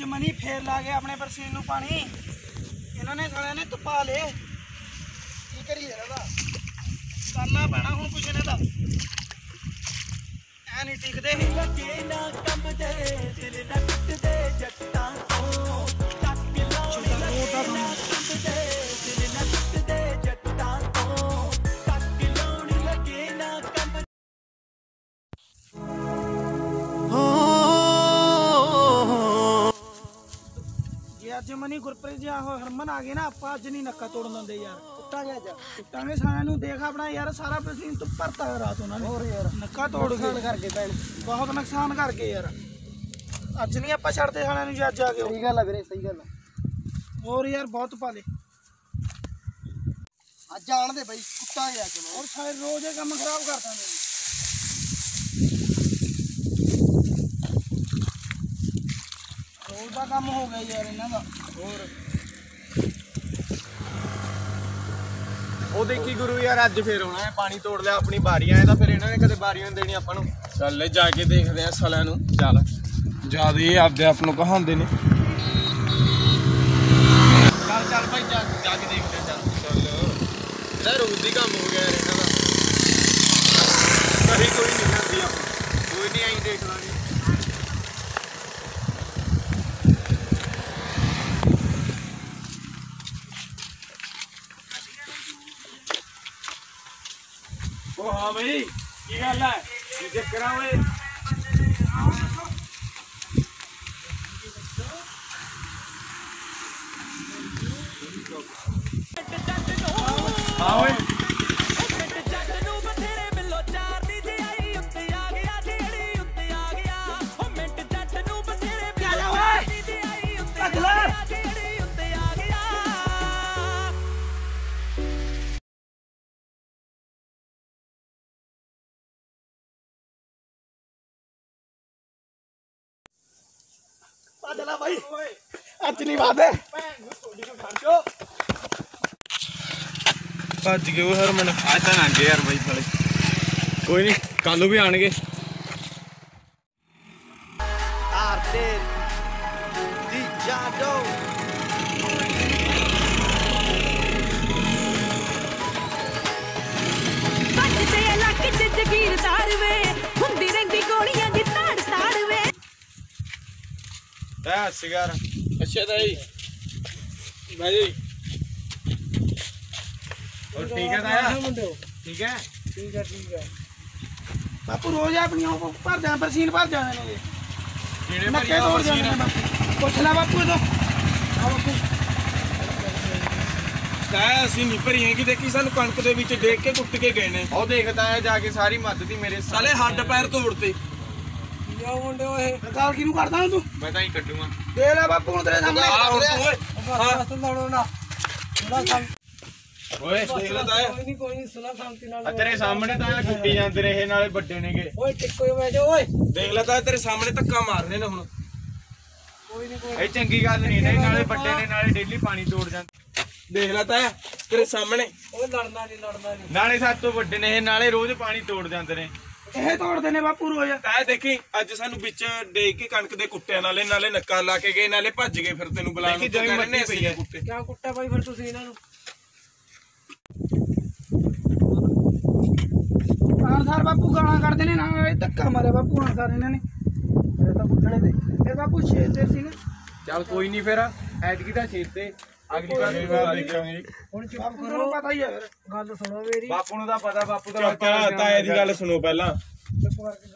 ਅੱਜ ਮਨੀ ਫੇਰ ਲਾ ਗਏ ਆਪਣੇ ਪਰਸੀਨ ਨੂੰ ਪਾਣੀ। ਇਹਨਾਂ ਨੇ ਸਾਲਿਆਂ ਨੇ ਤੁਪਾ ਲੇ। ਕੀ ਕਰੀਏ ਇਹਦਾ? ਕਰਨਾ ਪੈਣਾ ਹੁਣ ਕੁਛ ਇਹਨਾਂ ਦਾ। ਐ ਨਹੀਂ ਟਿਕਦੇ। ਲੱਗੇ ਨਾ ਕੰਮ ਦੇ ਅੱਜ ਮਨੀ ਗੁਰਪ੍ਰੀਤ ਜੀ ਆਹੋ ਹਰਮਨ ਆ ਗਏ ਨਾ ਆਪਾਂ ਅੱਜ ਨਹੀਂ ਨੱਕਾ ਤੋੜਨ ਦਿੰਦੇ ਯਾਰ। ਕੁੱਟਾਂਗੇ ਅੱਜ। ਕੁੱਟਾਂਗੇ ਸਾਰਿਆਂ ਨੂੰ ਦੇਖ ਆਪਣਾ ਯਾਰ ਸਾਰਾ ਬਰਸੀਨ ਤੋਂ ਭਰਤਾ ਰਾਤ ਉਹਨਾਂ ਨੇ। ਹੋਰ ਯਾਰ ਨੱਕਾ ਤੋੜ ਕੇ ਕਰਕੇ ਭੈਣ। ਬਹੁਤ ਨੁਕਸਾਨ ਕਰ ਗਏ ਯਾਰ। ਅੱਜ ਨਹੀਂ ਆਪਾਂ ਛੱਡਦੇ ਸਾਲਿਆਂ ਨੂੰ ਜੇ ਅੱਜ ਆ ਗਏ ਸਹੀ ਗੱਲ ਹੈ ਵੀਰੇ ਸਹੀ ਗੱਲ ਹੋਰ ਯਾਰ ਬਹੁਤ ਪਾਲੇ ਅੱਜ ਜਾਣ ਦੇ ਬਈ ਕੁੱਟਾਂਗੇ ਅੱਜ। ਔਰ ਸਾਰੇ ਰੋਜ਼ ਇਹ ਕੰਮ ਖਰਾਬ ਕਰ ਦਿੰਦੇ ਨੇ ਰੋਜ਼ ਦਾ ਕੰਮ ਹੋ ਗਿਆ ਯਾਰ ਇਹਨਾਂ ਦਾ। ਹੋਰ। ਉਹ ਦੇਖੀ ਗੁਰੂ ਯਾਰ ਅੱਜ ਫੇਰ ਆਉਣਾ ਹੈ ਪਾਣੀ ਤੋੜ ਲਿਆ ਆਪਣੀ ਬਾਰੀਆਂ ਇਹ ਤਾਂ ਫਿਰ ਇਹਨਾਂ ਨੇ ਕਦੇ ਬਾਰੀਆਂ ਨਹੀਂ ਦੇਣੀ ਆਪਾਂ ਨੂੰ। ਚੱਲ ਜਾ ਕੇ ਦੇਖਦੇ ਆ ਸਾਲਿਆਂ ਨੂੰ। ਚੱਲ। ਜ਼ਿਆਦਾ ਇਹ ਆਪਦੇ ਆਪ ਨੂੰ ਕਹਾਉਂਦੇ ਨੇ। ਚੱਲ ਚੱਲ ਭਾਈ ਜਾ ਜਾ ਕੇ ਦੇਖਦੇ ਆ ਚੱਲ। ਚੱਲ। ਇਹਦਾ ਰੋਜ਼ ਦੀ ਕੰਮ ਹੋ ਗਿਆ ਯਾਰ ਇਹਨਾਂ ਦਾ। ਕਹੀ ਕੋਈ ਨਹੀਂ ਜਾਂਦੀ ਆਪਾਂ। ਕੋਈ ਨਹੀਂ ਆਈ ਦੇਖ ਲਾਂਗੇ। ਉਹ ਹਾਂ ਬਈ ਕੀ ਗੱਲ ਹੈ ਕੀ ਚੱਕਰ ਆ ਓਏ? ਨਹੀਂ ਵਾਦੇ ਭੱਜ ਗਏ ਉਹ ਹਰਮਨ। ਅੱਜ ਤਾਂ ਲੰਘ ਗਏ ਯਾਰ ਬਾਈ ਸਾਲੇ ਕੋਈ ਨਹੀਂ ਕੱਲ ਵੀ ਆਣਗੇ ਆਰਟੇ ਦੀ ਜਾਦੋ। ਭੱਜਦੇ ਇਲਾਕੇ ਚ ਜਗੀਰਦਾਰ ਵੇ। ਤੈ ਸਿਗਾਰ। ਅੱਛਾ ਤਾਈ। ਬਾਈ ਜੀ। ਹੋਰ ਠੀਕ ਹੈ ਤਾਇਆ? ਠੀਕ ਹੈ? ਠੀਕ ਹੈ ਠੀਕ ਹੈ। ਬਾਪੂ ਰੋਜ਼ ਆਪਣੀਆਂ ਉਹ ਭਰ ਜਾਂ ਬਰਸੀਨ ਭਰ ਜਾਂਦੇ ਨੇ। ਕਿਹੜੇ ਨੱਕੇ ਤੋੜ ਜਾਂਦੇ ਨੇ ਬਾਪੂ। ਪੁੱਛ ਲੈ ਬਾਪੂ ਤੋਂ ਆ ਬਾਪੂ। ਤਾਇਆ ਅਸੀਂ ਨਹੀਂ ਭਰੀਆਂ ਕਿ ਦੇਖੀ ਸਾਨੂੰ ਕਣਕ ਦੇ ਵਿੱਚ ਦੇਖ ਕੇ ਕੁੱਟ ਕੇ ਗਏ ਨੇ। ਉਹ ਦੇਖਦਾ ਹੈ ਜਾ ਕੇ ਸਾਰੀ ਮੱਦ ਦੀ ਮੇਰੇ ਸਾਲੇ ਹੱਡ ਪੈਰ ਤੋੜਤੇ। ਗਾਲ ਕਿਹਨੂੰ ਕਰਦਾ ਤੂੰ? ਮੈਂ ਤਾਂ ਹੀ ਕੱਢੂਗਾ। ਦੇ ਲੈ ਬਾਪੂ ਹੁਣ ਤੇਰੇ ਸਾਹਮਣੇ ਆ ਹੁਣ ਤੂੰ ਓਏ। ਓਏ ਦੇਖ ਲੈ ਤਾਇਆ ਨਹੀਂ ਕੋਈ ਨਹੀਂ ਸੁਣਾ ਸ਼ਾਂਤੀ ਨਾਲ। ਆ ਤੇਰੇ ਸਾਹਮਣੇ ਤਾਂ ਕੁੱਟੀ ਜਾਂਦੇ ਰਹੇ ਨਾਲੇ ਵੱਡੇ ਨੇਗੇ। ਓਏ ਟਿੱਕੋ ਬਹਿ ਜਾ ਓਏ। ਦੇਖ ਲੈ ਤਾਇਆ ਤੇਰੇ ਸਾਹਮਣੇ ਧੱਕਾ ਮਾਰ ਰਹੇ ਨੇ ਹੁਣ ਇਹ ਚੰਗੀ ਗੱਲ ਨਹੀਂ ਨੇ ਨਾਲੇ ਵੱਡੇ ਨੇ ਨਾਲੇ ਡੇਲੀ ਪਾਣੀ ਤੋੜ ਜਾਂਦੇ। ਦੇਖ ਲੈ ਤਾਇਆ ਤੇਰੇ ਸਾਹਮਣੇ। ਓਏ ਲੜਨਾ ਨਹੀਂ ਲੜਨਾ ਨਹੀਂ ਨਾਲੇ ਸਾਡੇ ਤੋਂ ਵੱਡੇ ਨੇ ਇਹ ਨਾਲੇ ਰੋਜ਼ ਪਾਣੀ ਤੋੜ ਜਾਂਦੇ ਨੇ। ਇਹ ਤੋੜਦੇ ਨੇ ਬਾਪੂ ਰੋਜ਼। ਤਾਇਆ ਦੇਖੀ ਅੱਜ ਸਾਨੂੰ ਵਿੱਚ ਡੇਕ ਕੇ ਕਣਕ ਦੇ ਕੁੱਟਿਆਂ ਨਾਲੇ ਨਾਲੇ ਨੱਕਾ ਲਾ ਕੇ ਗਏ ਨਾਲੇ ਭੱਜ ਗਏ ਫਿਰ ਤੈਨੂੰ ਬੁਲਾਉਣ ਨੂੰ। ਕਹਿੰਦੇ ਅਸੀਂ ਨੇ ਕੁੱਟੇ। ਕਿਆ ਕੁੱਟਿਆ ਬਾਈ ਫਿਰ ਤੁਸੀਂ ਇਹਨਾਂ ਨੂੰ? ਆਨਸਾਰ ਬਾਪੂ ਗਾਲਾਂ ਕੱਢਦੇ ਨੇ ਨਾ ਇਹ ਧੱਕਾ ਮਾਰਿਆ ਬਾਪੂ ਆਨਸਾਰ ਇਹਨਾਂ ਨੇ। ਇਹ ਤਾਂ ਕੁੱਟਣੇ ਦੇ। ਇਹ ਬਾਪੂ ਛੇਲ ਦੇ ਸੀ ਨਾ ਚੱਲ ਕੋਈ ਨਹੀਂ ਫਿਰ ਐਤਕੀ ਦਾ ਛੇੜ ਤੇ ਅਗਲੀ ਵਾਰ ਦੇਖਾਂਗੇ। ਹੁਣ ਚੁੱਪ ਕਰੋ ਪਤਾ ਹੀ ਹੈ ਫਿਰ ਗੱਲ ਸੁਣੋ ਮੇਰੀ। ਬਾਪੂ ਨੂੰ ਤਾਂ ਪਤਾ ਬਾਪੂ ਦਾ ਤਾਇਆ ਦੀ ਗੱਲ ਸੁਣੋ ਪਹਿਲਾਂ। ਚੁੱਪ ਕਰਕੇ